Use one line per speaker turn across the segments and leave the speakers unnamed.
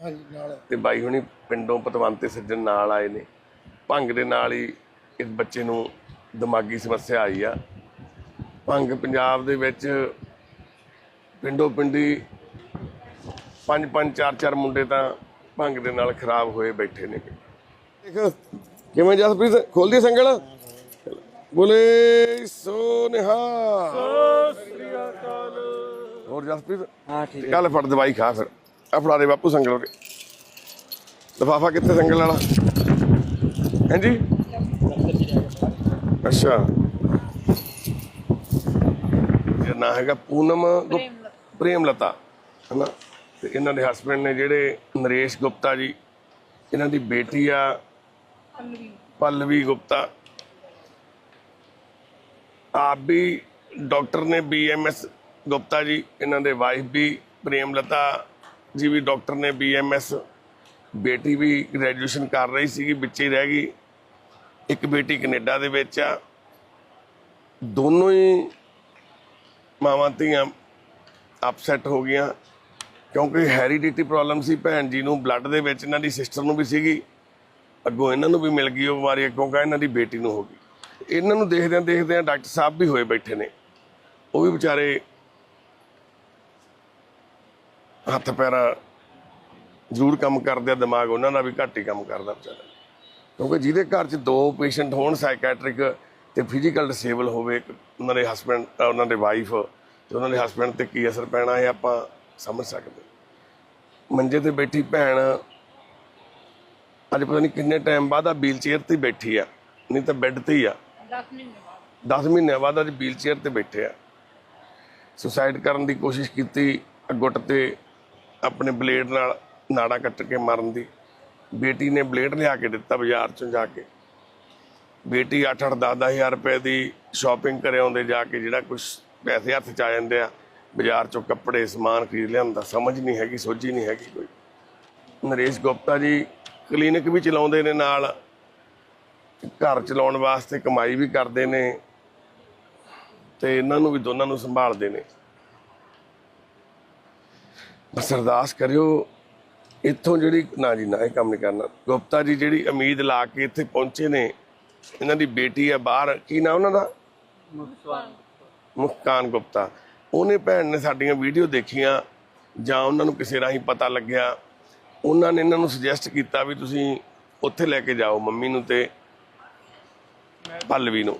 ਹਾਂਜੀ ਨਾਲ।
ਤੇ ਬਾਈ ਹੁਣੀ ਪਿੰਡੋਂ ਪਤਵੰਤੇ ਸੱਜਣ ਨਾਲ ਆਏ ਨੇ। ਭੰਗ ਦੇ ਨਾਲ ਹੀ ਇਸ ਬੱਚੇ ਨੂੰ ਦਿਮਾਗੀ ਸਮੱਸਿਆ ਆਈ ਆ। ਭੰਗ ਪੰਜਾਬ ਦੇ ਵਿੱਚ ਪਿੰਡੋਂ ਪਿੰਡੀ ਪੰਜ ਪੰਜ ਚਾਰ ਚਾਰ ਮੁੰਡੇ ਤਾਂ ਭੰਗ ਦੇ ਨਾਲ ਖਰਾਬ ਹੋਏ ਬੈਠੇ ਨੇ। ਦੇਖ ਕਿਵੇਂ ਜਸਪ੍ਰੀਤ? ਖੋਲਦੀ ਸੰਗਲ? ਬੋਲੇ ਸੋ ਨਿਹਾਲ ਹੋਰ ਜਸਪ੍ਰੀਤ?
ਹਾਂ ਠੀਕ
ਕੱਲ ਫੜ ਦਵਾਈ ਖਾ ਫਿਰ। ਆ ਫੜਾ ਦੇ ਬਾਪੂ ਸੰਗਲ ਕੇ। ਲਫਾਫਾ ਕਿੱਥੇ ਸੰਗਲ ਵਾਲਾ? ਹਾਂਜੀ? ਅੱਛਾ। ਇਹ ਨਾਂ ਹੈਗਾ ਪੂਨਮ ਪ੍ਰੇਮ ਲਤਾ ਹਨਾ? ਤੇ ਇਹਨਾਂ ਦੇ ਹਸਬੰਡ ਨੇ ਜਿਹੜੇ ਨਰੇਸ਼ ਗੁਪਤਾ ਜੀ ਇਹਨਾਂ ਦੀ ਬੇਟੀ ਆ ਪੱਲਵੀ। ਗੁਪਤਾ। ਆਪ ਵੀ ਡਾਕਟਰ ਨੇ ਬੀਐਮਐਸ ਗੁਪਤਾ ਜੀ ਇਹਨਾਂ ਦੇ ਵਾਈਫ ਵੀ ਪ੍ਰੇਮ ਲਤਾ ਜੀ ਵੀ ਡਾਕਟਰ ਨੇ ਬੀਐਮਐਸ ਬੇਟੀ ਵੀ ਗ੍ਰੈਜੂਏਸ਼ਨ ਕਰ ਰਹੀ ਸੀਗੀ, ਵਿੱਚ ਹੀ ਰਹਿ ਗਈ। ਇੱਕ ਬੇਟੀ ਕੈਨੇਡਾ ਦੇ ਵਿੱਚ ਆ। ਦੋਨੋਂ ਹੀ ਮਾਵਾਂ ਧੀਆਂ ਅਪਸੈਟ ਹੋ ਗਈਆਂ, ਕਿਉਂਕਿ ਹੈਰੀਡਿਟੀ ਪ੍ਰੋਬਲਮ ਸੀ ਭੈਣ ਜੀ ਨੂੰ। ਬਲੱਡ ਦੇ ਵਿੱਚ ਇਹਨਾਂ ਦੀ ਸਿਸਟਰ ਨੂੰ ਵੀ ਸੀਗੀ। ਅੱਗੋਂ ਇਹਨਾਂ ਨੂੰ ਵੀ ਮਿਲ ਗਈ ਉਹ ਬਿਮਾਰੀ ਕਿਉਂਕਿ ਇਹਨਾਂ ਦੀ ਬੇਟੀ ਨੂੰ ਹੋ ਗਈ। ਇਹਨਾਂ ਨੂੰ ਦੇਖਦਿਆਂ ਦੇਖਦਿਆਂ ਡਾਕਟਰ ਸਾਹਿਬ ਵੀ ਹੋਏ ਬੈਠੇ ਨੇ। ਉਹ ਵੀ ਵਿਚਾਰੇ ਹੱਥ ਪੈਰ ਜ਼ਰੂਰ ਕੰਮ ਕਰਦੇ ਆ ਦਿਮਾਗ ਉਹਨਾਂ ਦਾ ਵੀ ਘੱਟ ਹੀ ਕੰਮ ਕਰਦਾ ਵਿਚਾਰਾ। ਕਿਉਂਕਿ ਜਿਹਦੇ ਘਰ 'ਚ ਦੋ ਪੇਸ਼ੈਂਟ ਹੋਣ ਸਾਈਕੈਟ੍ਰਿਕ ਤੇ ਫਿਜ਼ੀਕਲ ਡਿਸੇਬਲ ਹੋਵੇ ਉਹਨਾਂ ਦੇ ਹਸਬੰਡ ਉਹਨਾਂ ਦੇ ਵਾਈਫ ਤੇ ਉਹਨਾਂ ਦੇ ਹਸਬੰਡ ਤੇ ਕੀ ਅਸਰ ਪੈਣਾ ਇਹ ਆਪਾਂ ਸਮਝ ਸਕਦੇ ਮੰਜੇ ਤੇ ਬੈਠੀ ਭੈਣ ਅੱਜ ਪਤਾ ਨਹੀਂ ਕਿੰਨੇ ਟਾਈਮ ਬਾਅਦ ਆ ਵੀਲ ਚੇਅਰ ਤੇ ਹੀ ਬੈਠੀ ਆ ਨਹੀਂ ਤਾਂ ਬੈੱਡ ਤੇ ਹੀ ਆ।
10 ਮਹੀਨੇ ਬਾਅਦ।
10 ਮਹੀਨਿਆਂ ਬਾਅਦ ਅੱਜ ਵੀਲ ਚੇਅਰ ਤੇ ਬੈਠੇ ਆ। ਸੁਸਾਈਡ ਕਰਨ ਦੀ ਕੋਸ਼ਿਸ਼ ਕੀਤੀ ਗੁੱਟ ਤੇ ਆਪਣੇ ਬਲੇਡ ਨਾਲ ਨਾੜਾ ਕੱਟ ਕੇ ਮਾਰਨ ਦੀ। ਬੇਟੀ ਨੇ ਬਲੇਡ ਲਿਆ ਕੇ ਦਿੱਤਾ ਬਾਜ਼ਾਰ ਚੋਂ ਜਾ ਕੇ। ਬੇਟੀ 8-8 10-10000 ਰੁਪਏ ਦੀ ਸ਼ਾਪਿੰਗ ਕਰੇ ਆਉਂਦੇ ਜਾ ਕੇ, ਜਿਹੜਾ ਕੁਝ ਪੈਸੇ ਹੱਥ ਚ ਆ ਜਾਂਦੇ ਆ, ਬਾਜ਼ਾਰ ਚੋਂ ਕੱਪੜੇ, ਸਮਾਨ ਖਰੀਦ ਲਿਆਂਦਾ ਸਮਝ ਨਹੀਂ ਹੈਗੀ, ਸੋਝੀ ਨਹੀਂ ਹੈਗੀ ਕੋਈ। ਨਰੇਸ਼ ਗੁਪਤਾ ਜੀ ਕਲੀਨਿਕ ਵੀ ਚਲਾਉਂਦੇ ਨੇ ਨਾਲ, ਘਰ ਚਲਾਉਣ ਵਾਸਤੇ ਕਮਾਈ ਵੀ ਕਰਦੇ ਨੇ, ਤੇ ਇਹਨਾਂ ਨੂੰ ਵੀ ਦੋਨਾਂ ਨੂੰ ਸੰਭਾਲਦੇ ਨੇ। ਬਸ ਅਰਦਾਸ ਕਰਿਓ ਇੱਥੋਂ ਜਿਹੜੀ ਨਾ ਜੀ ਨਾ ਇਹ ਕੰਮ ਨਹੀਂ ਕਰਨਾ। ਗੁਪਤਾ ਜੀ ਜਿਹੜੀ ਉਮੀਦ ਲਾ ਕੇ ਇੱਥੇ ਪਹੁੰਚੇ ਨੇ ਇਹਨਾਂ ਦੀ ਬੇਟੀ ਆ ਬਾਹਰ ਕੀ ਨਾਮ ਉਹਨਾਂ ਦਾ? ਮੁਖਕਾਨ ਗੁਪਤਾ। ਉਹਨੇ ਭੈਣ ਨੇ ਸਾਡੀਆਂ ਵੀਡੀਓ ਦੇਖੀਆਂ ਜਾਂ ਉਹਨਾਂ ਨੂੰ ਕਿਸੇ ਰਾਹੀਂ ਪਤਾ ਲੱਗਿਆ। ਉਹਨਾਂ ਨੇ ਇਹਨਾਂ ਨੂੰ ਸੁਜੈਸਟ ਕੀਤਾ ਵੀ ਤੁਸੀਂ ਉੱਥੇ ਲੈ ਕੇ ਜਾਓ ਮੰਮੀ ਨੂੰ ਤੇ ਪੱਲਵੀ ਨੂੰ।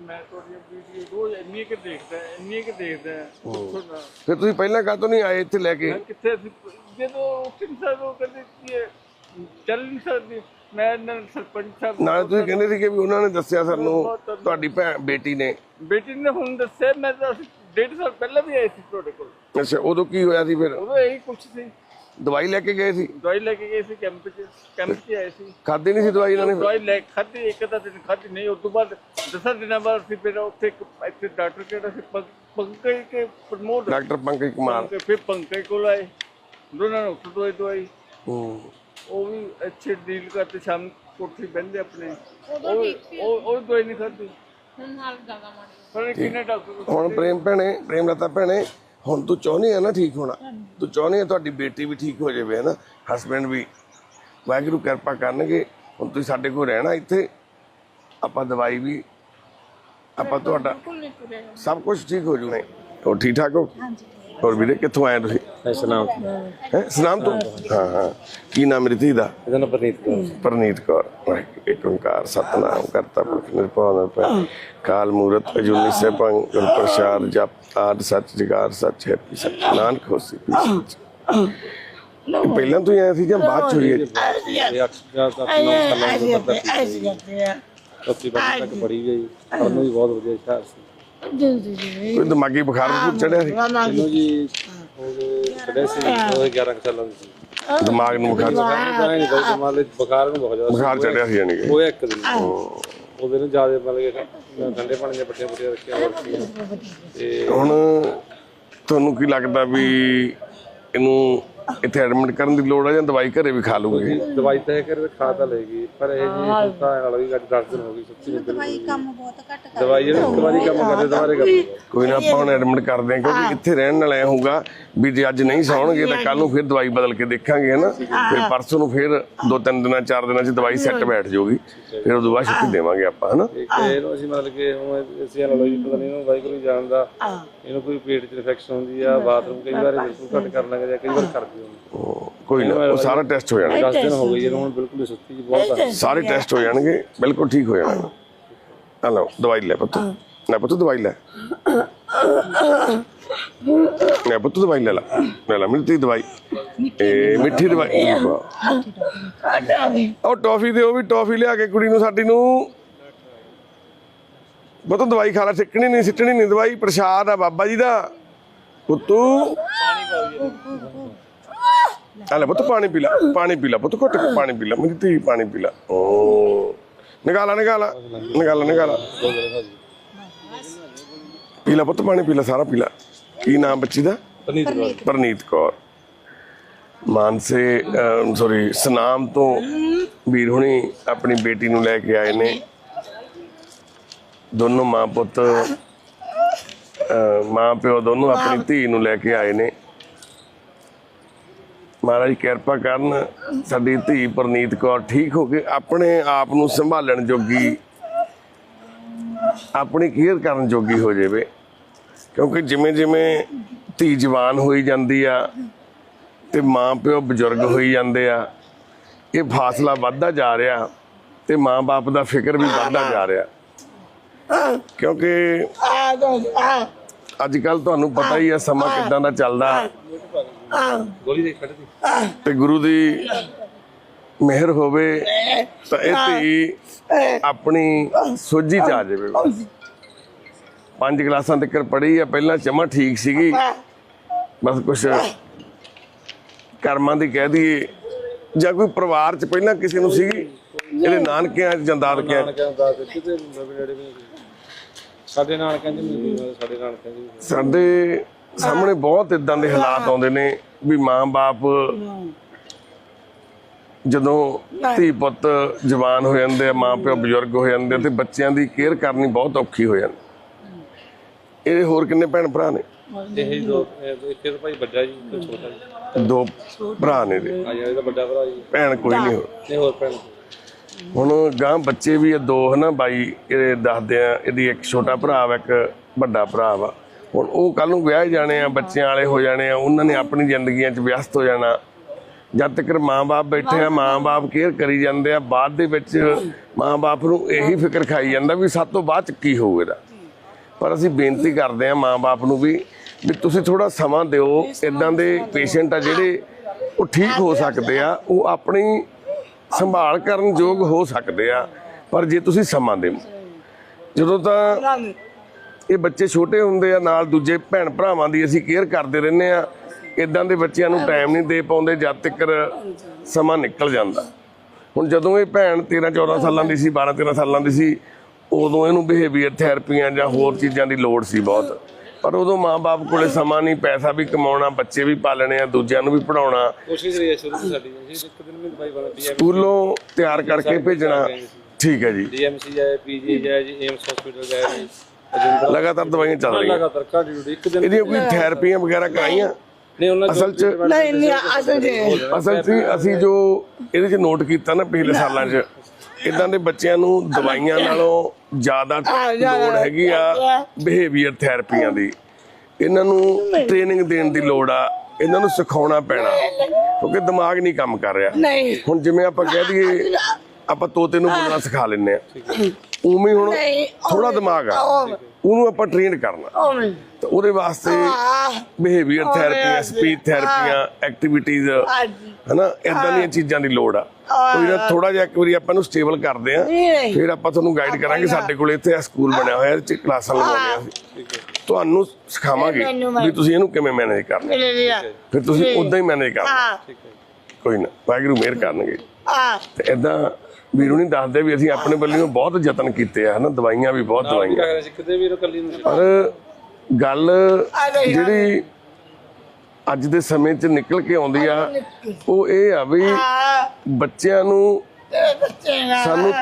ਮੈਂ ਤੁਹਾਡੀਆਂ ਵੀਡੀਓ ਰੋਜ਼ ਇੰਨੀ ਕਿ ਦੇਖਦਾ ਇੰਨੀ ਕਿ ਦੇਖਦਾ। ਉੱਥੋਂ ਦਾ
ਫਿਰ ਤੁਸੀਂ ਪਹਿਲਾਂ ਕਾਹਤੋਂ ਨਹੀਂ ਆਏ ਇੱਥੇ ਲੈ ਕੇ?
ਕਿੱਥੇ ਸੀ? ਜਦੋਂ ਉੱਠ ਨਹੀਂ ਸਕਦਾ ਉਹ ਕਹਿੰਦੇ ਕਿ ਇਹ ਚੱਲ ਨਹੀਂ ਸਕਦੀ। ਮੈਂ ਸਰਪੰਚ ਸਾਹਿਬ
ਨਾਲੇ ਤੁਸੀਂ ਕਹਿੰਦੇ ਸੀ ਕਿ ਵੀ ਉਹਨਾਂ ਨੇ ਦੱਸਿਆ ਸਾਨੂੰ ਤੁਹਾਡੀ ਭੈਣ ਬੇਟੀ ਨੇ।
ਬੇਟੀ ਨੇ ਹੁਣ ਦੱਸਿਆ ਮੈਂ ਤਾਂ ਡੇਢ ਸਾਲ ਪਹਿਲਾਂ ਵੀ ਆਏ ਸੀ ਤੁਹਾਡੇ ਕੋਲ।
ਅੱਛਾ ਉਦੋਂ ਕੀ ਹੋਇਆ ਸੀ ਫਿਰ?
ਉਦੋਂ ਇਹੀ ਕੁਛ ਸੀ।
ਦਵਾਈ ਲੈ ਕੇ ਗਏ ਸੀ।
ਦਵਾਈ ਲੈ ਕੇ ਗਏ ਸੀ ਕੈਂਪ 'ਚ ਕੈਂਪ 'ਚ ਆਏ ਸੀ।
ਖਾਦੀ ਨਹੀਂ ਸੀ ਦਵਾਈ ਇਹਨਾਂ ਨੇ?
ਦਵਾਈ ਲੈ ਖਾਧੀ ਇੱਕ ਤਾਂ ਦਿਨ ਖਾਧੀ ਨਹੀਂ ਉਸ ਤੋਂ ਬਾਅਦ ਦਸਾਂ ਦਿਨਾਂ ਬਾਅਦ ਅਸੀਂ ਫਿਰ ਉੱਥੇ ਇੱਕ ਇੱਥੇ ਡਾਕਟਰ ਕਿਹੜਾ ਸੀ ਪੰਕ- ਪੰਕਜ ਕੇ ਪ੍ਰਮੋਦ।
ਡਾਕਟਰ ਪੰਕਜ ਕੁਮਾਰ।
ਤੇ ਫਿਰ ਪੰਕਜ ਕੋਲ ਆਏ ਦੋਨਾਂ ਨੂੰ ਉੱਥੇ ਦਵਾਈ ਦਵਾਈ। ਉਹ ਵੀ ਅੱਛੇ ਡੀਲ ਕਰਤੇ ਸ਼ਾਮ ਕੋਠੀ ਬੰਦੇ ਆਪਣੇ। ਉਹ
ਸੀ।
ਉਹ ਦਵਾਈ ਨਹੀਂ ਖਾਧੀ।
ਹੁਣ ਹਾਲ ਜ਼ਿਆਦਾ ਮਾੜੀ।
ਪਰ ਕਿੰਨੇ ਡਾਕਟਰ
ਹੁਣ ਪ੍ਰੇਮ ਭੈਣੇ ਪ੍ਰੇਮ ਲਤਾ ਭੈਣੇ ਹੁਣ ਤੂੰ ਚਾਹੁੰਦੀ ਆ ਨਾ ਠੀਕ ਹੋਣਾ। ਤੂੰ ਚਾਹੁੰਦੀ ਆ ਤੁਹਾਡੀ ਬੇਟੀ ਵੀ ਠੀਕ ਹੋ ਜਾਵੇ ਨਾ ਹਸਬੰਡ ਵੀ। ਵਾਹਿਗੁਰੂ ਕਿਰਪਾ ਕਰਨਗੇ। ਹੁਣ ਤੁਸੀਂ ਸਾਡੇ ਕੋਲ ਰਹਿਣਾ ਇੱਥੇ। ਆਪਾਂ ਦਵਾਈ ਵੀ ਆਪਾਂ ਤੁਹਾਡਾ
ਨਹੀਂ
ਸਭ ਕੁਝ ਠੀਕ ਹੋ ਜੂਗਾ। ਹੋਰ ਠੀਕ ਠਾਕ ਹੋ? ਹੋਰ ਵੀਰੇ ਕਿੱਥੋਂ ਆਏ ਤੁਸੀਂ?
ਸਲਾਮ
ਹੈ ਸਨਾਮ ਤੋਂ? ਹਾਂ ਹਾਂ। ਕੀ ਨਾਮ ਧੀ ਦਾ?
ਇਹਦਾ ਨਾਮ ਪ੍ਰਨੀਤ ਕੌਰ।
ਪਰਨੀਤ ਕੌਰ। ਵਾਹਿਗੁਰੂ ਓੰਕਾਰ ਸਤਨਾਮ ਕਰਤਾ ਪੁਰਖ ਨਿਰਭਉ ਨਿਰਭੈ। ਕਾਲ ਮੂਰਤ ਅਜੂਨੀ ਸੈਭੰ ਗੁਰ ਪ੍ਰਸਾਦ ਜਪ ਆਦ ਸੱਚ ਜਗਾਰ ਸੱਚ ਹੈ ਪੀ ਸੱਚ। ਨਾਨਕ ਹੋਸੀ ਪੀ ਸੱਚ। ਪਹਿਲਾਂ ਤੋਂ ਹੀ ਆਇਆ ਸੀ ਜਾਂ ਬਾਅਦ ਚ ਹੋਈ ਹੈ
ਇਹ ਅੱਠ ਜਾਂ ਤਾਂ ਨੌ ਸਾਲਾਂ ਦੀ ਉਮਰ ਦਾ ਉੱਥੇ ਬੱਚੇ ਤੱਕ ਪੜੀ ਗਈ। ਉਹਨੂੰ ਵੀ ਬਹੁਤ ਵਧੀਆ ਸ਼ਾਰ ਸੀ।
ਕੋਈ ਦਿਮਾਗੀ ਬੁਖਾਰ ਬੁਖਾਰ ਚੜਿਆ ਸੀ।
ਇਹਨੂੰ ਜੀ ਉਹ ਕਦੇ ਸੀ ਉਹ 11 ਕੁ ਸਾਲਾਂ ਦੀ। ਸੀ
ਦਿਮਾਗ ਨੂੰ ਬੁਖਾਰ
ਨਹੀਂ ਮਾਲੇ ਬੁਖਾਰ ਨੂੰ ਬਹੁਤ ਜ਼ਿਆਦਾ
ਬੁਖਾਰ ਚੜਿਆ ਸੀ ਯਾਨੀ ਕਿ।
ਉਹ ਇੱਕ ਦਿਨ। ਉਹਦੇ ਨੂੰ ਜ਼ਿਆਦਾ ਮਤਲਬ ਕਿ ਠੰਡੇ ਪਾਣੀ ਦੇ ਪੱਟੀਆਂ ਪੁੱਟੀਆਂ ਰੱਖਿਆ ਹੋਰ ਕੀ ਤੇ
ਹੁਣ ਤੁਹਾਨੂੰ ਕੀ ਲੱਗਦਾ ਵੀ ਇਹਨੂੰ ਇੱਥੇ ਐਡਮਿਟ ਕਰਨ ਦੀ ਲੋੜ ਹੈ ਜਾਂ ਦਵਾਈ ਘਰੇ ਵੀ ਖਾ ਲੂਗੇ?
ਦਵਾਈ ਤਾਂ ਇਹ ਕਰੇ ਖਾ ਤਾਂ ਲਏਗੀ ਪਰ ਇਹ ਜੀ ਹੁਣ ਤਾਂ ਐਂ ਲੱਗਦਾ ਵੀ ਅੱਜ 10 ਦਿਨ ਹੋ ਗਈ ਸੱਚੀ ਨਹੀਂ
ਦਵਾਈ ਕੰਮ ਬਹੁਤ ਘੱਟ ਕਰ
ਦਵਾਈ ਜਿਹੜੀ ਇੱਕ ਵਾਰੀ ਕੰਮ ਕਰਦੇ ਦੁਬਾਰੇ ਕਰਦੇ
ਕੋਈ ਨਾ ਆਪਾਂ ਹੁਣ ਐਡਮਿਟ ਕਰਦੇ ਹਾਂ ਕਿਉਂਕਿ ਇੱਥੇ ਰਹਿਣ ਨਾਲ ਐ ਹੋਊਗਾ ਵੀ ਜੇ ਅੱਜ ਨਹੀਂ ਸੌਣਗੇ ਤਾਂ ਕੱਲ ਨੂੰ ਫਿਰ ਦਵਾਈ ਬਦਲ ਕੇ ਦੇਖਾਂਗੇ ਹਨਾ? ਫਿਰ ਪਰਸੋਂ ਨੂੰ ਫਿਰ ਦੋ ਤਿੰਨ ਦਿਨਾਂ ਚਾਰ ਦਿਨਾਂ 'ਚ ਦਵਾਈ ਸੈੱਟ ਬੈਠ ਜਾਊਗੀ। ਫਿਰ ਉਦੋਂ ਬਾਅਦ ਛੁੱਟੀ ਦੇਵਾਂਗੇ ਆਪਾਂ ਹਨਾ?
ਇਹਨੂੰ ਅਸੀਂ ਮਤਲਬ ਕਿ ਹੁਣ ਅਸੀਂ ਨਾਲ ਲੋਈ ਪਤਾ ਨਹੀਂ ਇਹਨੂੰ ਵਾਹਿਗੁਰੂ ਜਾਣਦਾ। ਇਹਨੂੰ ਕੋਈ ਪੇਟ 'ਚ ਇਨਫੈਕਸ਼ਨ ਹੁੰਦੀ ਆ ਬਾਥਰੂਮ ਕਈ ਵਾਰ ਬਿਲਕੁਲ ਘੱਟ ਕਰਨ ਲੱਗ ਜਾਂ ਕਈ ਵਾਰ ਹੁੰਦੀ
ਉਹ ਕੋਈ ਨਾ ਉਹ ਸਾਰਾ ਟੈਸਟ ਹੋ ਜਾਣਾ
10 ਦਿਨ ਹੋ ਗਏ ਇਹਨੂੰ ਹੁਣ ਬਿਲਕੁਲ ਹੀ ਸੁੱਤੀ ਜੀ ਬਹੁਤ ਆ
ਸਾਰੇ ਟੈਸਟ ਹੋ ਜਾਣਗੇ ਬਿਲਕੁਲ ਠੀਕ ਹੋ ਜਾਣਾ ਆ ਲਓ ਦਵਾਈ ਲੈ ਪੁੱਤ। ਲੈ ਪੁੱਤ ਦਵਾਈ ਲੈ। ਲੈ ਪੁੱਤ ਦਵਾਈ ਲੈ ਲੈ। ਲੈ ਲੈ ਮਿੱਠੀ ਦਵਾਈ। ਇਹ ਮਿੱਠੀ ਦਵਾਈ। ਉਹ ਟੌਫੀ ਦੇ ਉਹ ਵੀ ਟੌਫੀ ਲਿਆ ਕੇ ਕੁੜੀ ਨੂੰ ਸਾਡੀ ਨੂੰ। ਪੁੱਤ ਦਵਾਈ ਖਾ ਲੈ ਸਿੱਕਣੀ ਨਹੀਂ ਸਿੱਟਣੀ ਨਹੀਂ। ਦਵਾਈ ਪ੍ਰਸ਼ਾਦ ਆ ਬਾਬਾ ਜੀ ਦਾ। ਪੁੱਤੂ। ਲੈ ਪੁੱਤ ਪਾਣੀ ਪੀ ਲੈ ਪਾਣੀ ਪੀ ਲੈ ਪੁੱਤ ਘੁੱਟ ਕੇ ਪਾਣੀ ਪੀ ਲੈ ਮੇਰੀ ਧੀ ਪਾਣੀ ਪੀ ਲੈ। ਓ ਨਿਕਾਲਾ ਨਿਕਾਲਾ ਨਿਕਾਲਾ ਨਿਕਾਲਾ ਪੀ ਲੈ ਪੁੱਤ ਪਾਣੀ ਪੀ ਲੈ ਸਾਰਾ ਪੀ ਲੈ। ਕੀ ਨਾਮ ਬੱਚੀ ਦਾ? ਪਰਨੀਤ ਕੌਰ। ਮਾਨਸੇ ਸੌਰੀ ਸਨਾਮ ਤੋਂ ਵੀਰ ਹੁਣੀ ਆਪਣੀ ਬੇਟੀ ਨੂੰ ਲੈ ਕੇ ਆਏ ਨੇ। ਦੋਨੋਂ ਮਾਂ ਪੁੱਤ ਮਾਂ ਪਿਓ ਦੋਨੋਂ ਆਪਣੀ ਧੀ ਨੂੰ ਲੈ ਕੇ ਆਏ ਨੇ। ਮਹਾਰਾਜ ਕਿਰਪਾ ਕਰਨ ਸਾਡੀ ਧੀ ਪਰਨੀਤ ਕੌਰ ਠੀਕ ਹੋ ਕੇ ਆਪਣੇ ਆਪ ਨੂੰ ਸੰਭਾਲਣ ਜੋਗੀ ਆਪਣੀ ਕੇਅਰ ਕਰਨ ਜੋਗੀ ਹੋ ਜਾਵੇ। ਕਿਉਂਕਿ ਜਿਵੇਂ ਜਿਵੇਂ ਧੀ ਜਵਾਨ ਹੋਈ ਜਾਂਦੀ ਆ ਤੇ ਮਾਂ ਪਿਓ ਬਜ਼ੁਰਗ ਹੋਈ ਜਾਂਦੇ ਆ ਇਹ ਫਾਸਲਾ ਵੱਧਦਾ ਜਾ ਰਿਹਾ ਤੇ ਮਾਂ-ਬਾਪ ਦਾ ਫਿਕਰ ਵੀ ਵੱਧਦਾ ਜਾ ਰਿਹਾ। ਕਿਉਂਕਿ ਅੱਜ ਕੱਲ ਤੁਹਾਨੂੰ ਪਤਾ ਹੀ ਆ ਸਮਾਂ ਕਿਦਾਂ ਦਾ ਚੱਲਦਾ।
ਗੋਲੀ ਦੇ ਕੱਢ ਦੀ
ਤੇ ਗੁਰੂ ਦੀ ਮਿਹਰ ਹੋਵੇ ਤਾਂ ਇਹ ਧੀ ਆਪਣੀ ਸੋਝੀ ਚ ਆ ਜਾਵੇ ਬਸ। ਪੰਜ ਕਲਾਸਾਂ ਤੱਕ ਪੜ੍ਹੀ ਆ ਪਹਿਲਾਂ ਜਮਾ ਠੀਕ ਸੀਗੀ ਬਸ ਕੁਛ ਕਰਮਾਂ ਦੀ ਕਹਿ ਦਈਏ ਜਾਂ ਕੋਈ ਪਰਿਵਾਰ ਚ ਪਹਿਲਾਂ ਕਿਸੇ ਨੂੰ ਸੀਗੀ ਇਹਦੇ ਨਾਨਕਿਆਂ ਚ ਜਾਂ ਦਾਦਕਿਆਂ ਚ
ਨਾਨਕਿਆਂ ਦਾ ਤੇ ਕਿਤੇ ਨਵੇਂ ਨੇੜੇ ਵੀ ਨਹੀਂ ਸੀ। ਸਾਡੇ ਨਾਨਕਿਆਂ ਚ ਸਾਡੇ ਨਾਨਕਿਆਂ ਚ।
ਸਾਡੇ ਸਾਹਮਣੇ ਬਹੁਤ ਇਦਾਂ ਦੇ ਹਾਲਾਤ ਆਉਂਦੇ ਨੇ ਵੀ ਮਾਂ-ਬਾਪ ਜਦੋਂ ਧੀ ਪੁੱਤ ਜਵਾਨ ਹੋ ਜਾਂਦੇ ਆ ਮਾਂ-ਪਿਓ ਬਜ਼ੁਰਗ ਹੋ ਜਾਂਦੇ ਆ ਤੇ ਬੱਚਿਆਂ ਦੀ ਕੇਅਰ ਕਰਨੀ ਬਹੁਤ ਔਖੀ ਹੋ ਜਾਂਦੀ। ਇਹ ਹੋਰ ਕਿੰਨੇ ਭੈਣ ਭਰਾ ਨੇ?
ਇਹ ਦੋ ਇਹ- ਇੱਕ ਤਾਂ ਭਾਈ ਵੱਡਾ ਜੀ ਤੇ ਛੋਟਾ ਜੀ।
ਦੋ ਭਰਾ ਨੇ ਦੇ
ਆ ਜਿਹੜਾ ਵੱਡਾ ਭਰਾ ਜੀ।
ਭੈਣ ਕੋਈ ਨਹੀਂ ਹੋਰ।
ਤੇ ਹੋਰ ਭੈਣ
ਹੁਣ ਗਾਂ ਬੱਚੇ ਵੀ ਇਹ ਦੋ ਹਨਾ ਬਾਈ ਇਹ ਦੱਸਦੇ ਆ ਇਹਦੀ ਇੱਕ ਛੋਟਾ ਭਰਾ ਵਾ ਇੱਕ ਵੱਡਾ ਭਰਾ ਵਾ। ਹੁਣ ਉਹ ਕੱਲ ਨੂੰ ਵਿਆਹ ਜਾਣੇ ਆ, ਬੱਚਿਆਂ ਵਾਲੇ ਹੋ ਜਾਣੇ ਆ, ਉਹਨਾਂ ਨੇ ਆਪਣੀ ਜ਼ਿੰਦਗੀਆਂ 'ਚ ਵਿਅਸਤ ਹੋ ਜਾਣਾ। ਜਦ ਤੱਕ ਮਾਂ-ਬਾਪ ਬੈਠੇ ਆ, ਮਾਂ-ਬਾਪ ਕੇਅਰ ਕਰੀ ਜਾਂਦੇ ਆ, ਬਾਅਦ ਦੇ ਵਿੱਚ ਮਾਂ-ਬਾਪ ਨੂੰ ਇਹੀ ਫਿਕਰ ਖਾਈ ਜਾਂਦਾ ਵੀ ਸਭ ਤੋਂ ਬਾਅਦ 'ਚ ਕੀ ਹੋਊ ਇਹਦਾ। ਪਰ ਅਸੀਂ ਬੇਨਤੀ ਕਰਦੇ ਆ ਮਾਂ-ਬਾਪ ਨੂੰ ਵੀ ਵੀ ਤੁਸੀਂ ਥੋੜਾ ਸਮਾਂ ਦਿਓ ਇਦਾਂ ਦੇ ਪੇਸ਼ੈਂਟ ਆ ਜਿਹੜੇ ਉਹ ਠੀਕ ਹੋ ਸਕਦੇ ਆ, ਉਹ ਆਪਣੀ ਸੰਭਾਲ ਕਰਨ ਯੋਗ ਹੋ ਸਕਦੇ ਆ, ਪਰ ਜੇ ਤੁਸੀਂ ਸਮਾਂ ਦਿਓ। ਜਦੋਂ ਤਾਂ ਇਹ ਬੱਚੇ ਛੋਟੇ ਹੁੰਦੇ ਆ ਨਾਲ ਦੂਜੇ ਭੈਣ ਭਰਾਵਾਂ ਦੀ ਅਸੀਂ ਕੇਅਰ ਕਰਦੇ ਰਹਿੰਦੇ ਆ। ਇਦਾਂ ਦੇ ਬੱਚਿਆਂ ਨੂੰ ਟਾਈਮ ਨਹੀਂ ਦੇ ਪਾਉਂਦੇ ਜਦ ਤੱਕ ਸਮਾਂ ਨਿਕਲ ਜਾਂਦਾ। ਹੁਣ ਜਦੋਂ ਇਹ ਭੈਣ 13 14 ਸਾਲਾਂ ਦੀ ਸੀ 12 13 ਸਾਲਾਂ ਦੀ ਸੀ ਉਦੋਂ ਇਹਨੂੰ ਬਿਹੇਵੀਅਰ ਥੈਰੇਪੀਆਂ ਜਾਂ ਹੋਰ ਚੀਜ਼ਾਂ ਦੀ ਲੋੜ ਸੀ ਬਹੁਤ। ਪਰ ਉਦੋਂ ਮਾਪੇ ਕੋਲੇ ਸਮਾਂ ਨਹੀਂ ਪੈਸਾ ਵੀ ਕਮਾਉਣਾ ਬੱਚੇ ਵੀ ਪਾਲਣੇ ਆ ਦੂਜਿਆਂ ਨੂੰ ਵੀ ਪੜਾਉਣਾ
ਕੋਸ਼ਿਸ਼ ਰਹੀ ਹੈ ਸ਼ੁਰੂ ਤੋਂ ਸਾਡੀ ਜੀ ਇੱਕ ਦਿਨ ਵੀ ਦਵਾਈ ਵਾਲਾ ਡੀਐਮ
ਸਕੂਲੋਂ ਤਿਆਰ ਕਰਕੇ ਭੇਜਣਾ। ਠੀਕ ਹੈ ਜੀ।
ਡੀਐਮਸੀ ਜਾਏ ਪੀਜੀ ਜਾਏ ਜੀ ਏਮਸ ਹਸਪੀਟਲ ਜਾਏ
ਲਗਾਤਾਰ ਦਵਾਈਆਂ ਚੱਲ ਰਹੀਆਂ।
ਲਗਾਤਾਰ ਕਾ ਡਿਊਟੀ ਇੱਕ ਦਿਨ
ਇਹਦੀਆਂ ਕੋਈ ਥੈਰੇਪੀਆਂ ਵਗੈਰਾ ਕਰਾਈਆਂ?
ਨਹੀਂ ਉਹਨਾਂ
ਅਸਲ 'ਚ
ਨਹੀਂ ਨਹੀਂ ਅਸਲ ਜੀ
ਅਸਲ 'ਚ ਅਸੀਂ ਜੋ ਇਹਦੇ 'ਚ ਨੋਟ ਕੀਤਾ ਨਾ ਪਿਛਲੇ ਸਾਲਾਂ 'ਚ ਇਦਾਂ ਦੇ ਬੱਚਿਆਂ ਨੂੰ ਦਵਾਈਆਂ ਨਾਲੋਂ ਜ਼ਿਆਦਾ ਲੋੜ ਹੈਗੀ ਆ ਬਿਹੇਵੀਅਰ ਥੈਰੇਪੀਆਂ ਦੀ। ਇਹਨਾਂ ਨੂੰ ਟ੍ਰੇਨਿੰਗ ਦੇਣ ਦੀ ਲੋੜ ਆ ਇਹਨਾਂ ਨੂੰ ਸਿਖਾਉਣਾ ਪੈਣਾ ਕਿਉਂਕਿ ਦਿਮਾਗ ਨਹੀਂ ਕੰਮ ਕਰ ਰਿਹਾ।
ਨਹੀਂ।
ਹੁਣ ਜਿਵੇਂ ਆਪਾਂ ਕਹਿ ਦਈਏ ਆਪਾਂ ਤੋਤੇ ਨੂੰ ਬੋਲਣਾ ਸਿਖਾ ਲੈਂਦੇ ਆ ਉਵੇਂ ਹੁਣ ਥੋੜਾ ਦਿਮਾਗ ਆ। ਉਹਨੂੰ ਆਪਾਂ ਟ੍ਰੇਨ ਕਰਨਾ। ਤਾਂ ਉਹਦੇ ਵਾਸਤੇ ਬਿਹੇਵੀਅਰ ਥੈਰੇਪੀਆਂ ਸਪੀਚ ਥੈਰੇਪੀਆਂ ਐਕਟੀਵਿਟੀਜ਼ ਹਨਾ? ਇਦਾਂ ਦੀਆਂ ਚੀਜ਼ਾਂ ਦੀ ਲੋੜ ਆ। ਕੋਈ ਨਾ ਥੋੜਾ ਜਿਹਾ ਇੱਕ ਵਾਰੀ ਆਪਾਂ ਨੂੰ ਸਟੇਬਲ ਕਰਦੇ ਆ ਫਿਰ ਆਪਾਂ ਤੁਹਾਨੂੰ ਗਾਈਡ ਕਰਾਂਗੇ ਸਾਡੇ ਕੋਲ। ਇੱਥੇ ਸਕੂਲ ਬਣਿਆ ਹੋਇਆ ਇਹਦੇ ਚ ਕਲਾਸਾਂ ਲਗਾਉਂਦੇ ਆ ਤੁਹਾਨੂੰ ਸਿਖਾਵਾਂਗੇ ਵੀ ਤੁਸੀਂ ਇਹਨੂੰ ਕਿਵੇਂ ਮੈਨੇਜ ਕਰਨਾ। ਫਿਰ ਤੁਸੀਂ ਉਦਾਂ ਹੀ ਮੈਨੇਜ ਕਰਨਾ। ਕੋਈ ਨਾ ਵਾਹਿਗੁਰੂ ਮਿਹਰ ਕਰਨਗੇ।
ਆ
ਤੇ ਇਦਾਂ ਵੀਰੂ ਨਹੀਂ ਦੱਸਦੇ ਵੀ ਅਸੀਂ ਆਪਣੇ ਵੱਲੋਂ ਬਹੁਤ ਯਤਨ ਕੀਤੇ ਆ ਹਨਾ? ਦਵਾਈਆਂ ਵੀ ਬਹੁਤ ਦਵਾਈਆਂ।
ਕਿਤੇ ਕੱਲੀ ਨੂੰ
ਪਰ ਗੱਲ ਜਿਹੜੀ ਅੱਜ ਦੇ ਸਮੇਂ 'ਚ ਨਿਕਲ ਕੇ ਆਉਂਦੀ ਆ ਉਹ ਇਹ ਆ ਵੀ ਬੱਚਿਆਂ ਨੂੰ ਸਾਨੂੰ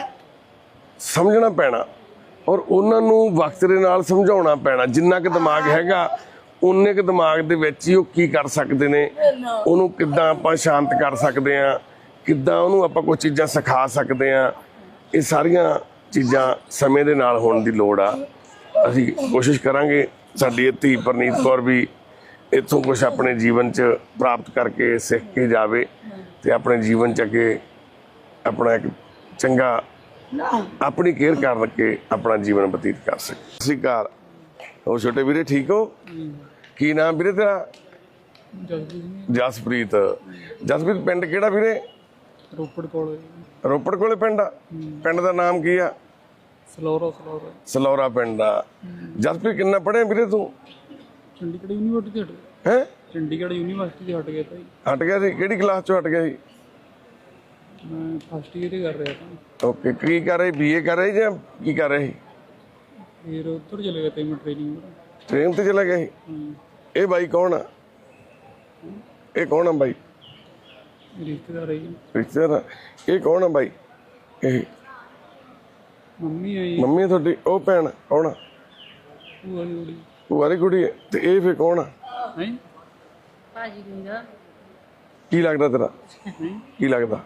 ਸਮਝਣਾ ਪੈਣਾ ਔਰ ਉਹਨਾਂ ਨੂੰ ਵਕਤ ਦੇ ਨਾਲ ਸਮਝਾਉਣਾ ਪੈਣਾ। ਜਿੰਨਾ ਕੁ ਦਿਮਾਗ ਹੈਗਾ ਉਨੇ ਕੁ ਦਿਮਾਗ ਦੇ ਵਿੱਚ ਹੀ ਉਹ ਕੀ ਕਰ ਸਕਦੇ ਨੇ ਉਹਨੂੰ ਕਿੱਦਾਂ ਆਪਾਂ ਸ਼ਾਂਤ ਕਰ ਸਕਦੇ ਆ ਕਿੱਦਾਂ ਉਹਨੂੰ ਆਪਾਂ ਕੋਈ ਚੀਜ਼ਾਂ ਸਿਖਾ ਸਕਦੇ ਆ ਇਹ ਸਾਰੀਆਂ ਚੀਜ਼ਾਂ ਸਮੇਂ ਦੇ ਨਾਲ ਹੋਣ ਦੀ ਲੋੜ ਆ। ਅਸੀਂ ਕੋਸ਼ਿਸ਼ ਕਰਾਂਗੇ ਸਾਡੀ ਇਹ ਧੀ ਪਰਨੀਤ ਕੌਰ ਵੀ ਇੱਥੋਂ ਕੁਝ ਆਪਣੇ ਜੀਵਨ 'ਚ ਪ੍ਰਾਪਤ ਕਰਕੇ ਸਿੱਖ ਕੇ ਜਾਵੇ ਤੇ ਆਪਣੇ ਜੀਵਨ 'ਚ ਅੱਗੇ ਆਪਣਾ ਇੱਕ ਚੰਗਾ ਆਪਣੀ ਕੇਅਰ ਕਰ ਕੇ ਆਪਣਾ ਜੀਵਨ ਬਤੀਤ ਕਰ ਸਕੇ। ਸਤਿ ਸ਼੍ਰੀ ਅਕਾਲ। ਹੋਰ ਛੋਟੇ ਵੀਰੇ ਠੀਕ ਹੋ? ਕੀ ਨਾਮ ਵੀਰੇ ਤੇਰਾ? ਜਸਪ੍ਰੀਤ। ਜਸਪ੍ਰੀਤ ਪਿੰਡ ਕਿਹੜਾ ਵੀਰੇ?
ਰੋਪੜ ਕੋਲ
ਰੋਪੜ ਕੋਲੇ ਪਿੰਡ ਆ? ਪਿੰਡ ਦਾ ਨਾਮ ਕੀ ਆ?
ਸਲੋਰਾ ਸਲੋਰਾ।
ਸਲੌਰਾ ਪਿੰਡ ਆ। ਜਸਪ੍ਰੀਤ ਕਿੰਨਾ ਪੜ੍ਹਿਆ ਵੀਰੇ ਤੂੰ?
ਚੰਡੀਗੜ੍ਹ ਯੂਨੀਵਰਸਿਟੀ ਹਟ ਗਿਆ
ਹੈ?
ਚੰਡੀਗੜ੍ਹ ਯੂਨੀਵਰਸਿਟੀ ਤੇ ਹਟ ਗਿਆ ਤਾਂ ਜੀ।
ਹਟ ਗਿਆ ਸੀ? ਕਿਹੜੀ ਕਲਾਸ ਚੋਂ ਹਟ ਗਿਆ ਸੀ?
ਮੈਂ ਫਸਟ ਈਅਰ ਹੀ ਕਰ ਰਿਹਾ ਤਾਂ।
ਓਕੇ ਕੀ ਕਰ ਰਹੀ? ਬੀਏ ਕਰ ਰਹੀ ਜਾਂ ਕੀ ਕਰ ਰਹੀ?
ਫਿਰ ਉੱਧਰ ਚਲੇ ਗਿਆ ਤੇ ਮੈਂ ਟ੍ਰੇਨਿੰਗ
ਟ੍ਰੇਨ ਤੇ ਚਲਾ ਗਿਆ ਸੀ ਇਹ ਬਾਈ ਕੌਣ ਆ? ਇਹ ਕੌਣ ਆ ਬਾਈ?
ਰਿਸ਼ਤੇਦਾਰ ਹੈ ਜੀ।
ਰਿਸ਼ਤੇਦਾਰ? ਇਹ ਕੌਣ ਆ ਬਾਈ? ਇਹ
ਮੰਮੀ ਆਈ
ਮੰਮੀ ਆ ਤੁਹਾਡੀ? ਉਹ ਭੈਣ ਕੌਣ ਆ?
ਉਹ ਵਾਲੀ ਕੁੜੀ।
ਉਹ ਵਾਲੀ ਕੁੜੀ ਹੈ ਤੇ ਇਹ ਫੇ ਕੌਣ ਆ?
ਹੈ?
ਭਾਜੀ ਗੁੰਗਾ
ਕੀ ਲੱਗਦਾ ਤੇਰਾ? ਕੀ ਲੱਗਦਾ?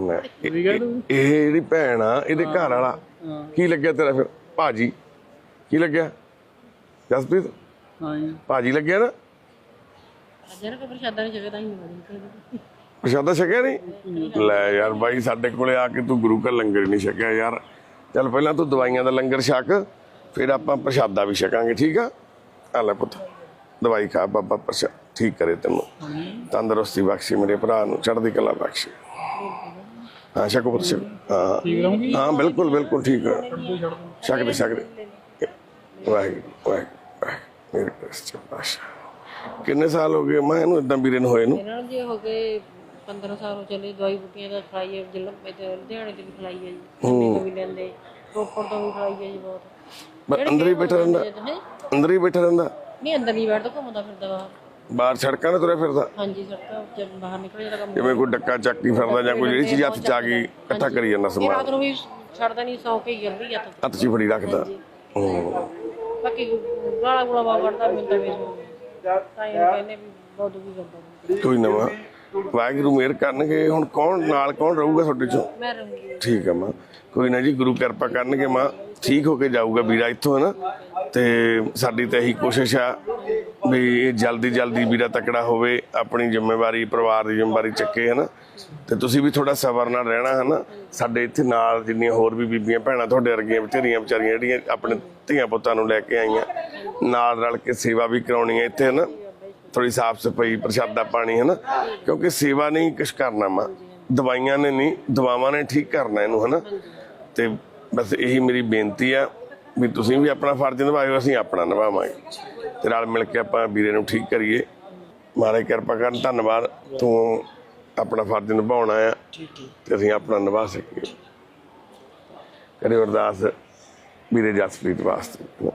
ਲੈ, ਇਹ ਇਹ- ਇਹ ਜਿਹੜੀ ਭੈਣ ਆ ਇਹਦੇ ਘਰ ਵਾਲਾ ਕੀ ਲੱਗਿਆ ਤੇਰਾ ਫਿਰ? ਭਾਜੀ। ਕੀ ਲੱਗਿਆ? ਜਸਪ੍ਰੀਤ?
ਹਾਂ ਜੀ।
ਭਾਜੀ ਲੱਗਿਆ ਨਾ?
ਅਜਰ ਕੋ ਪ੍ਰਸ਼ਾਦਾ ਨਹੀਂ ਜਗਦਾ ਹੀ ਨਹੀਂ
ਪ੍ਰਸ਼ਾਦਾ। ਛਕਿਆ ਨਹੀਂ? ਲੈ ਯਾਰ ਬਾਈ ਸਾਡੇ ਕੋਲੇ ਆ ਕੇ ਤੂੰ ਗੁਰੂ ਘਰ ਲੰਗਰ ਨਹੀਂ ਛਕਿਆ ਯਾਰ। ਚੱਲ ਪਹਿਲਾਂ ਤੂੰ ਦਵਾਈਆਂ ਦਾ ਲੰਗਰ ਛਕ ਫਿਰ ਆਪਾਂ ਪ੍ਰਸ਼ਾਦਾ ਵੀ ਛਕਾਂਗੇ ਠੀਕ ਆ? ਆ ਲੈ ਪੁੱਤ ਦਵਾਈ ਖਾ ਬਾਬਾ ਪ੍ਰਸ਼ਾਦ ਠੀਕ ਕਰੇ ਤੈਨੂੰ। ਤੰਦਰੁਸਤੀ ਬਖਸ਼ੇ ਮੇਰੇ ਭਰਾ ਨੂੰ ਚੜ੍ਹਦੀ ਕਲਾ ਬਖਸ਼ੇ। ਹਾਂ ਛਕੋ ਪੁੱਤ ਛਕੋ। ਹਾਂ। ਹਾਂ ਬਿਲਕੁਲ ਬਿਲਕੁਲ ਠੀਕ
ਦੋ
ਛਕਦੇ ਛਕਦੇ। ਵਾਹਿਗੁਰੂ ਵਾਹਿਗੁਰੂ ਵਾਹਿਗੁਰੂ। ਮੇਰੇ ਕ੍ਰਿਸਚਨ ਪਾਸ਼ਾ ਕਿੰਨੇ ਸਾਲ ਹੋ ਗਏ? ਮੈਂ ਇਹਨੂੰ ਇਦਾਂ ਵੀਰੇ ਨੂੰ ਹੋਏ ਨੂੰ।
ਇਹਨਾਂ ਨੂੰ ਜੇ ਹੋ ਗਏ 15 ਸਾਲ ਹੋ ਚਲੇ ਦਵਾਈ ਬੂਟੀਆਂ ਦਾ ਖਲਾਈ ਹੈ ਜਿਲਮ ਤੇ ਲੁਧਿਆਣੇ ਤੇ ਵੀ ਖਲਾਈ ਹੈ ਜੀ ਦਿੱਲੀ ਤੋਂ ਵੀ ਲੈਂਦੇ ਰੋਪੜ ਤੋਂ ਵੀ ਖਲਾਈ ਹੈ ਜੀ ਬਹੁਤ।
ਬਸ ਅੰਦਰ ਹੀ ਬੈਠਾ ਰਹਿੰਦਾ।
ਹੈਂ?
ਅੰਦਰ ਹੀ ਬੈਠਾ ਰਹਿੰਦਾ।
ਨਹੀਂ ਅੰਦਰ ਨਹੀਂ ਬੈਠਦਾ ਘੁੰਮਦਾ ਫਿਰਦਾ ਬਾਹਰ।
ਬਾਹਰ ਸੜਕਾਂ 'ਤੇ ਤੁਰਿਆ ਫਿਰਦਾ।
ਹਾਂਜੀ ਸੜਕਾਂ ਜਦ ਬਾਹਰ ਨਿਕਲ ਜਾਂਦਾ ਕੰਮ
ਜਿਵੇਂ ਕੋਈ ਡੱਕਾ ਚੱਕੀ ਫਿਰਦਾ ਜਾਂ ਕੋਈ ਜਿਹੜੀ ਚੀਜ਼ ਹੱਥ 'ਚ ਆ ਗਈ ਇਕੱਠਾ ਕਰੀ ਜਾਂਦਾ ਸਮਾਨ
ਰਾਤ ਨੂੰ ਵੀ ਛੱਡਦਾ ਨਹੀਂ ਸੌ ਕੇ ਜਾਂਦੀ ਹੱਥ
ਹੱਥ 'ਚ ਫੜੀ ਰੱਖਦਾ।
ਬਾਕੀ ਗਾਲਾ ਗੁਲਾ ਵੇਸ ਹੋ ਗਿਆ ਤਾਂ ਇਹ ਕਹਿੰਦੇ ਵੀ ਬਹੁਤ ਦੁਖੀ ਕਰਦਾ
ਕੋਈ ਨਵਾਂ? ਵਾਹਿਗੁਰੂ ਮਿਹਰ ਕਰਨਗੇ ਹੁਣ ਕੌਣ ਨਾਲ ਕੌਣ ਰਹੂਗਾ ਤੁਹਾਡੇ 'ਚੋਂ?
ਮੈਂ ਰਹੂੰਗੀ।
ਠੀਕ ਹੈ ਮਾਂ। ਕੋਈ ਨਾ ਜੀ ਗੁਰੂ ਕਿਰਪਾ ਕਰਨਗੇ ਮਾਂ। ਠੀਕ ਹੋ ਕੇ ਜਾਊਗਾ ਵੀਰਾ ਇੱਥੋਂ ਹੈ ਨਾ? ਤੇ ਸਾਡੀ ਤਾਂ ਇਹੀ ਕੋਸ਼ਿਸ਼ ਆ ਵੀ ਇਹ ਜਲਦੀ ਜਲਦੀ ਵੀਰਾ ਤਕੜਾ ਹੋਵੇ ਆਪਣੀ ਜ਼ਿੰਮੇਵਾਰੀ ਪਰਿਵਾਰ ਦੀ ਜ਼ਿੰਮੇਵਾਰੀ ਚੱਕੇ ਹੈ ਨਾ? ਤੇ ਤੁਸੀਂ ਵੀ ਥੋੜਾ ਸਬਰ ਨਾਲ ਰਹਿਣਾ ਹੈ ਨਾ? ਸਾਡੇ ਇੱਥੇ ਨਾਲ ਜਿੰਨੀਆਂ ਹੋਰ ਵੀ ਬੀਬੀਆਂ ਭੈਣਾਂ ਤੁਹਾਡੇ ਵਰਗੀਆਂ ਬਥੇਰੀਆਂ ਵਿਚਾਰੀਆਂ ਜਿਹੜੀਆਂ ਆਪਣੇ ਧੀਆਂ ਪੁੱਤਾਂ ਨੂੰ ਲੈ ਕੇ ਆਈਆਂ ਨਾਲ ਰਲ ਕੇ ਸੇਵਾ ਵੀ ਕਰਾਉਣੀ ਹੈ ਇੱਥੇ ਹੈ ਨਾ ਥੋੜੀ ਸਾਫ਼ ਸਫ਼ਾਈ, ਪ੍ਰਸ਼ਾਦਾ ਪਾਣੀ ਹੈ ਨਾ ਕਿਉਂਕਿ ਸੇਵਾ ਨਹੀਂ ਕੁਛ ਕਰਨਾ ਮਾ। ਦਵਾਈਆਂ ਨੇ ਨਹੀਂ, ਦਵਾਵਾਂ ਨੇ ਠੀਕ ਕਰਨਾ ਇਹਨੂੰ ਹੈ ਨਾ ਤੇ ਬਸ ਇਹੀ ਮੇਰੀ ਬੇਨਤੀ ਆ ਵੀ ਤੁਸੀਂ ਵੀ ਆਪਣਾ ਫਰਜ਼ ਨਿਭਾਇਓ, ਅਸੀਂ ਆਪਣਾ ਨਿਭਾਵਾਂਗੇ। ਤੇ ਨਾਲ ਮਿਲ ਕੇ ਆਪਾਂ ਵੀਰੇ ਨੂੰ ਠੀਕ ਕਰੀਏ। ਮਹਾਰਾਜ ਕਿਰਪਾ ਕਰਨ, ਧੰਨਵਾਦ। ਤੂੰ ਆਪਣਾ ਫਰਜ਼ ਨਿਭਾਉਣਾ ਆ ਤੇ ਅਸੀਂ ਆਪਣਾ ਨਿਭਾ ਸਕੀਏ। ਕਰਿਓ ਅਰਦਾਸ ਵੀਰੇ ਜਸਪ੍ਰੀਤ ਵਾਸਤੇ।